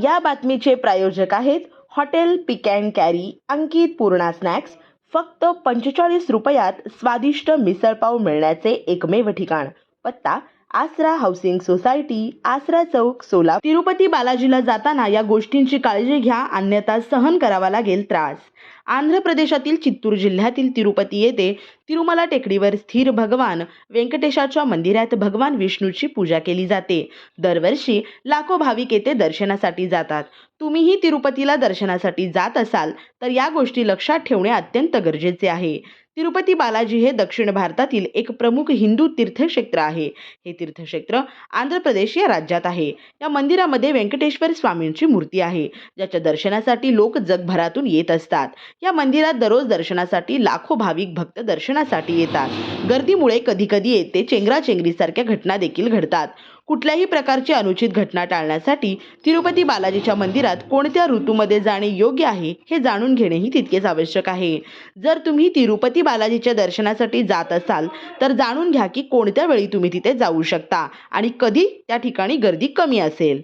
या बातमीचे प्रायोजक आहेत hotel pick and carry Ankit Purna snacks. फक्त पंचेचाळीस रुपयात स्वादिष्ट मिसळपाव मिळण्याचे एकमेव ठिकाण. पत्ता आसरा हाऊसिंग सोसायटी आसरा चौक सोला तिरुपती बालाजीला जाताना या गोष्टींची काळजी घ्या अन्यथा सहन करावा लागेल त्रास. आंध्र प्रदेशातील चित्तूर जिल्ह्यातील तिरुपती येथे तिरुमला टेकडीवर स्थिर भगवान व्यंकटेशाच्या मंदिरात भगवान विष्णूची पूजा केली जाते. दरवर्षी लाखो भाविक येथे दर्शनासाठी जातात. तुम्हीही तिरुपतीला दर्शनासाठी जात असाल तर या गोष्टी लक्षात ठेवणे अत्यंत गरजेचे आहे. तिरुपती बालाजी हे दक्षिण भारतातील एक प्रमुख हिंदू तीर्थक्षेत्र आहे. हे तीर्थक्षेत्र आंध्र प्रदेश या राज्यात आहे. या मंदिरामध्ये व्यंकटेश्वर स्वामींची मूर्ती आहे. ज्याच्या दर्शनासाठी लोक जगभरातून येत असतात. या मंदिरात दररोज दर्शनासाठी लाखो भाविक भक्त दर्शनासाठी येतात. गर्दीमुळे कधीकधी येथे चेंगराचेंगरीसारख्या घटना देखील घडतात. कुठल्याही प्रकारची अनुचित घटना टाळण्यासाठी तिरुपती बालाजीच्या मंदिरात कोणत्या ऋतूमध्ये जाणे योग्य आहे हे जाणून घेणेही तितकेच आवश्यक आहे. जर तुम्ही तिरुपती बालाजीच्या दर्शनासाठी जात असाल तर जाणून घ्या की कोणत्या वेळी तुम्ही तिथे जाऊ शकता आणि कधी त्या ठिकाणी गर्दी कमी असेल.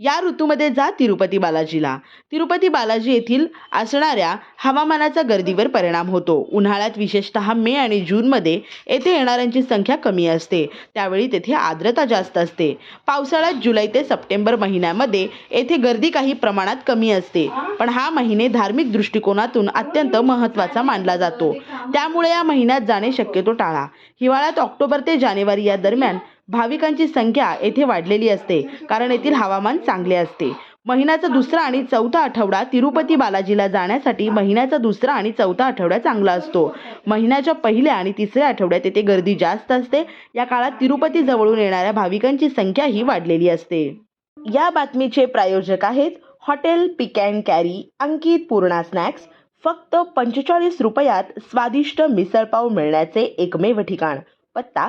या ऋतूमध्ये जा तिरुपती बालाजीला. तिरुपती बालाजी येथील असणाऱ्या हवामानाचा गर्दीवर परिणाम होतो. उन्हाळ्यात विशेषतः मे आणि जूनमध्ये येथे येणाऱ्यांची संख्या कमी असते. त्यावेळी तेथे आर्द्रता जास्त असते. पावसाळ्यात जुलै ते सप्टेंबर महिन्यामध्ये येथे गर्दी काही प्रमाणात कमी असते. पण हा महिने धार्मिक दृष्टिकोनातून अत्यंत महत्त्वाचा मानला जातो. त्यामुळे या महिन्यात जाणे शक्यतो टाळा. हिवाळ्यात ऑक्टोबर ते जानेवारी या दरम्यान भाविकांची संख्या येथे वाढलेली असते कारण येथील हवामान चांगले असते. महिन्याचा दुसरा आणि चौथा आठवडा तिरुपती बालाजीला जाण्यासाठी महिन्याचा दुसरा आणि चौथा आठवडा चांगला असतो. महिन्याच्या पहिल्या आणि तिसऱ्या आठवड्यात येथे गर्दी जास्त असते. या काळात तिरुपती जवळून येणाऱ्या भाविकांची संख्याही वाढलेली असते. या बातमीचे प्रायोजक आहेत hotel pick and carry Ankit Purna snacks. फक्त पंचेचाळीस रुपयात स्वादिष्ट मिसळपाव मिळण्याचे एकमेव ठिकाण. पत्ता